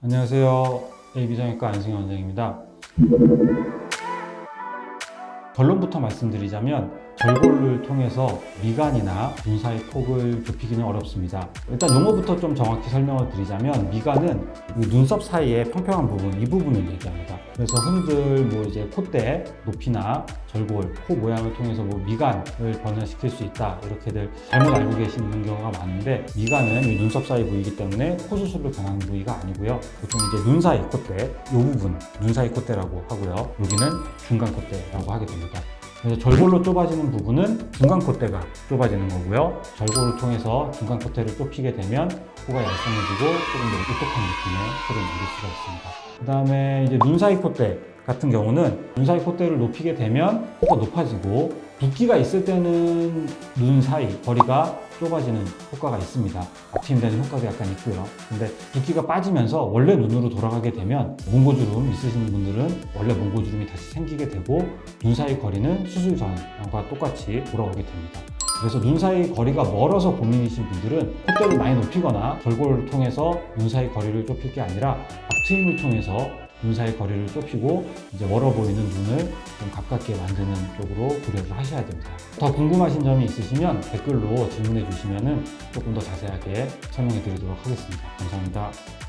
안녕하세요. AB정형외과 안승현 원장입니다. 결론부터 말씀드리자면 절골을 통해서 미간이나 눈 사이 폭을 좁히기는 어렵습니다. 일단 용어부터 좀 정확히 설명을 드리자면 미간은 이 눈썹 사이의 평평한 부분, 이 부분을 얘기합니다. 그래서 흔히들 뭐 이제 콧대 높이나 절골, 코 모양을 통해서 뭐 미간을 변화시킬 수 있다 이렇게들 잘못 알고 계시는 경우가 많은데 미간은 이 눈썹 사이 부위이기 때문에 코 수술로 변하는 부위가 아니고요. 보통 이제 눈 사이 콧대, 이 부분 눈 사이 콧대라고 하고요. 여기는 중간 콧대라고 하게 됩니다. 그래서 절골로 좁아지는 부분은 중간 콧대가 좁아지는 거고요. 절골을 통해서 중간 콧대를 좁히게 되면 코가 얄쌍해지고 조금 더 우뚝한 느낌의 코를 만들 수가 있습니다. 그 다음에 이제 눈 사이 콧대 같은 경우는 눈 사이 콧대를 높이게 되면 코가 높아지고 붓기가 있을 때는 눈 사이 거리가 좁아지는 효과가 있습니다. 앞트임되는 효과도 약간 있고요. 근데 붓기가 빠지면서 원래 눈으로 돌아가게 되면 몽고주름 있으신 분들은 원래 몽고주름이 다시 생기게 되고 눈 사이 거리는 수술 전과 똑같이 돌아오게 됩니다. 그래서 눈 사이 거리가 멀어서 고민이신 분들은 콧대를 많이 높이거나 절골을 통해서 눈 사이 거리를 좁힐 게 아니라 앞트임을 통해서 눈 사이 거리를 좁히고 이제 멀어 보이는 눈을 좀 가깝게 만드는 쪽으로 고려를 하셔야 됩니다. 더 궁금하신 점이 있으시면 댓글로 질문해 주시면 조금 더 자세하게 설명해 드리도록 하겠습니다. 감사합니다.